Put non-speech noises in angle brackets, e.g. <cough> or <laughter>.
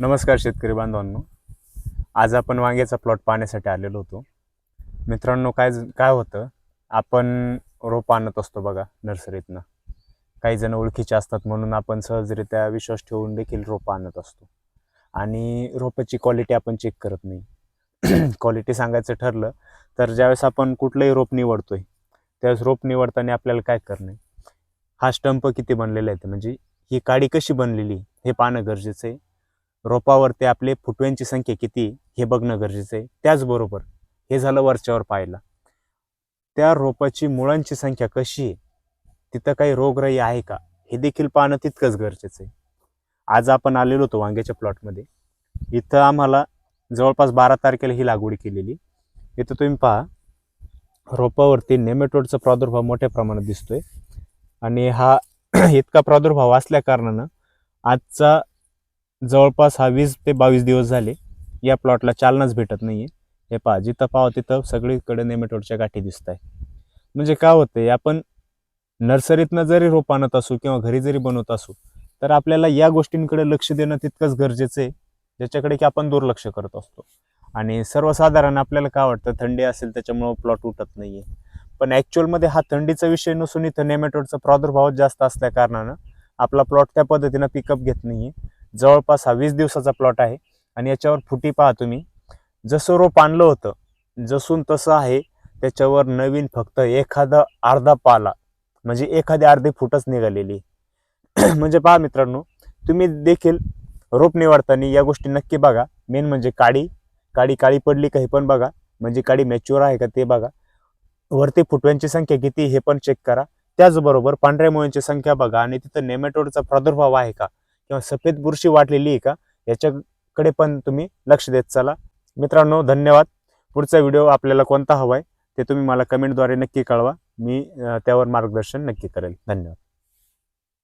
नमस्कार शेतकरी बांधवांनो. आज आपण वांग्याचा प्लॉट पाहण्यासाठी आलेलो होतो. मित्रांनो काय काय होतं? आपण रोप आणत असतो बघा नर्सरीतनं. काही जण ओळखीचे असतात म्हणून आपण सहजरित्या विश्वास ठेवून देखील रोपं आणत असतो. आणि रोपाची क्वालिटी आपण चेक करत नाही. <clears throat> क्वालिटी सांगायचं ठरलं तर ज्यावेळेस आपण कुठलंही रोप निवडतो आहे त्यावेळेस रोप निवडताना आपल्याला काय करणं? हा स्टंप किती बनलेला आहे म्हणजे ही काडी कशी बनलेली? हे पाहणं गरजेचं आहे. रोपावरती आपले फुटव्यांची संख्या किती हे बघणं गरजेचं आहे. त्याचबरोबर हे झालं वरच्यावर पाहायला त्या रोपाची मुळांची संख्या कशी आहे? तिथं काही रोगराई आहे का? हे देखील पाहणं तितकंच गरजेचं आहे. आज आपण आलेलो होतो वांग्याच्या प्लॉटमध्ये. इथं आम्हाला जवळपास बारा तारखेला ही लागवड केलेली. इथं तुम्ही पहा रोपावरती नेमेटोडचा प्रादुर्भाव मोठ्या प्रमाणात दिसतोय. आणि हा <clears throat> इतका प्रादुर्भाव असल्या कारणानं आजचा जवळपास हा वीस ते बावीस दिवस झाले या प्लॉटला चालनाच भेटत नाही आहे हे पहा जिथं पाहावं तिथं सगळीकडे नेमेटोडच्या गाठी दिसत आहे म्हणजे काय आहे आपण नर्सरीतनं जरी रोप आणत असू किंवा घरी जरी बनवत असू तर आपल्याला या गोष्टींकडे लक्ष देणं तितकंच गरजेचं आहे ज्याच्याकडे की आपण दुर्लक्ष करत असतो. आणि सर्वसाधारण आपल्याला काय वाटतं थंडी असेल त्याच्यामुळं प्लॉट उठत नाही आहे पण ॲक्च्युअलमध्ये हा थंडीचा विषय नसून इथं नेमॅटोडचा प्रादुर्भाव जास्त असल्या कारणानं आपला प्लॉट त्या पद्धतीनं पिकअप घेत नाहीये. जवळपास हा वीस दिवसाचा प्लॉट आहे. आणि याच्यावर फुटी पहा तुम्ही. जसं रोप आणलं होतं जसून तसं आहे. त्याच्यावर नवीन फक्त एखादा अर्धा पाला म्हणजे एखादी अर्धी फुटच निघालेली. <clears throat> म्हणजे पहा मित्रांनो तुम्ही देखील रोप निवडताना या गोष्टी नक्की बघा. मेन म्हणजे काडी काडी काळी पडली का हे पण बघा. म्हणजे काडी मॅच्युअर आहे का ते बघा. वरती फुटव्यांची संख्या किती हे पण चेक करा. त्याचबरोबर पांढऱ्या मुळ्यांची संख्या बघा. आणि तिथं नेमॅटोडचा प्रादुर्भाव आहे का? किंवा सफेद बुरशी वाटलेली आहे का? याच्याकडे पण तुम्ही लक्ष देत चला. मित्रांनो धन्यवाद. पुढचा व्हिडिओ आपल्याला कोणता हवा आहे ते तुम्ही मला कमेंटद्वारे नक्की कळवा. मी त्यावर मार्गदर्शन नक्की करेल. धन्यवाद.